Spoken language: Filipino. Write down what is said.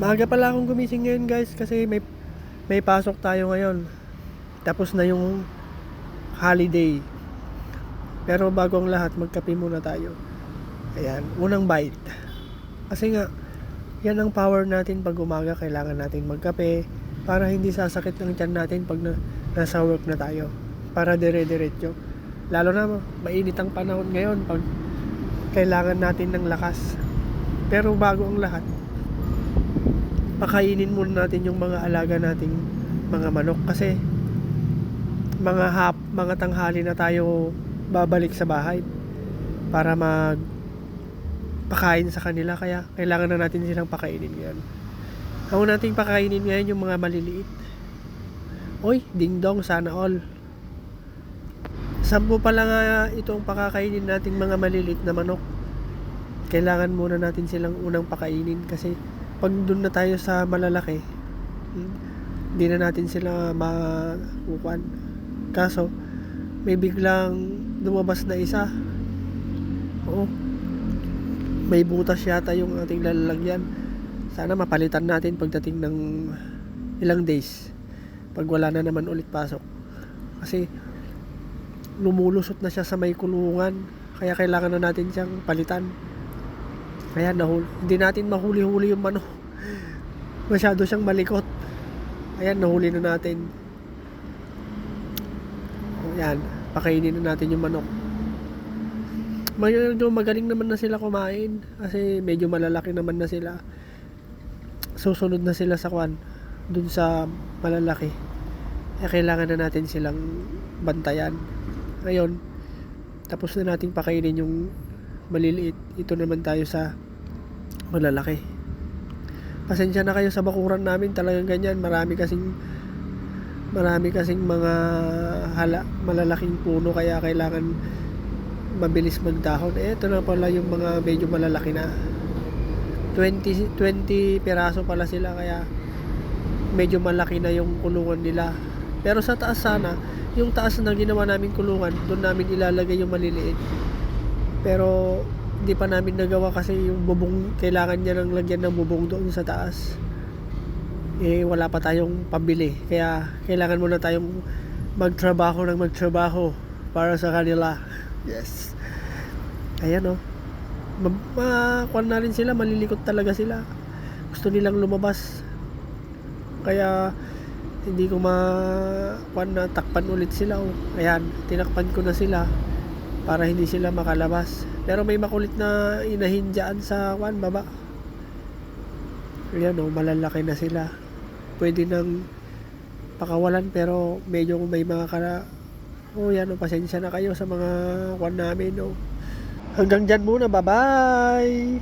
Maaga pala akong gumising ngayon guys kasi may may pasok tayo ngayon. Tapos na yung holiday. Pero bago ang lahat, magkape muna tayo. Ayan, unang bite. Kasi nga, yan ang power natin pag umaga. Kailangan natin magkape para hindi sasakit ng tiyan natin pag na, nasa work na tayo. Para dire-diretso. Lalo na mainit ang panahon ngayon pag kailangan natin ng lakas. Pero bago ang lahat, pakainin muna natin yung mga alaga nating mga manok kasi mga hap, mga tanghali na tayo babalik sa bahay para mag pakain sa kanila kaya kailangan na natin silang pakainin ngayon. Ang nating pakainin ngayon yung mga maliliit. Oy, ding dong sana all. Sampu pa lang nga itong pakakainin nating mga maliliit na manok. Kailangan muna natin silang unang pakainin kasi pag doon na tayo sa malalaki, hindi na natin sila makukuan. Kaso, may biglang lumabas na isa. Oo. May butas yata yung ating lalagyan. Sana mapalitan natin pagdating ng ilang days. Pag wala na naman ulit pasok. Kasi, lumulusot na siya sa may kulungan. Kaya kailangan na natin siyang palitan. Kaya nahul hindi natin mahuli-huli yung manok. Masyado siyang malikot. Ayan, nahuli na natin. Ayan, pakainin na natin yung manok. Medyo magaling naman na sila kumain kasi medyo malalaki naman na sila. Susunod na sila sa kwan dun sa malalaki. Eh, kailangan na natin silang bantayan. Ngayon, tapos na nating pakainin yung maliliit. Ito naman tayo sa malalaki. Pasensya na kayo sa bakuran namin. Talagang ganyan. Marami kasing marami kasing mga hala, malalaking puno kaya kailangan mabilis magdahon. Eh, ito na pala yung mga medyo malalaki na. 20, 20 piraso pala sila kaya medyo malaki na yung kulungan nila. Pero sa taas sana, yung taas na ginawa namin kulungan, doon namin ilalagay yung maliliit. Pero hindi pa namin nagawa kasi yung bubong, kailangan niya ng lagyan ng bubong doon sa taas. Eh, wala pa tayong pambili. Kaya, kailangan muna tayong magtrabaho ng magtrabaho para sa kanila. Yes. Ayan o. Oh. Makuha na rin sila, malilikot talaga sila. Gusto nilang lumabas. Kaya, hindi ko ma na takpan ulit sila oh. Ayan, tinakpan ko na sila para hindi sila makalabas. Pero may makulit na inahin dyan sa kwan baba. Ayan oh, malalaki na sila. Pwede nang pakawalan pero medyo may mga kara Oh, yan oh, pasensya na kayo sa mga kwan namin oh. Hanggang dyan muna, bye-bye!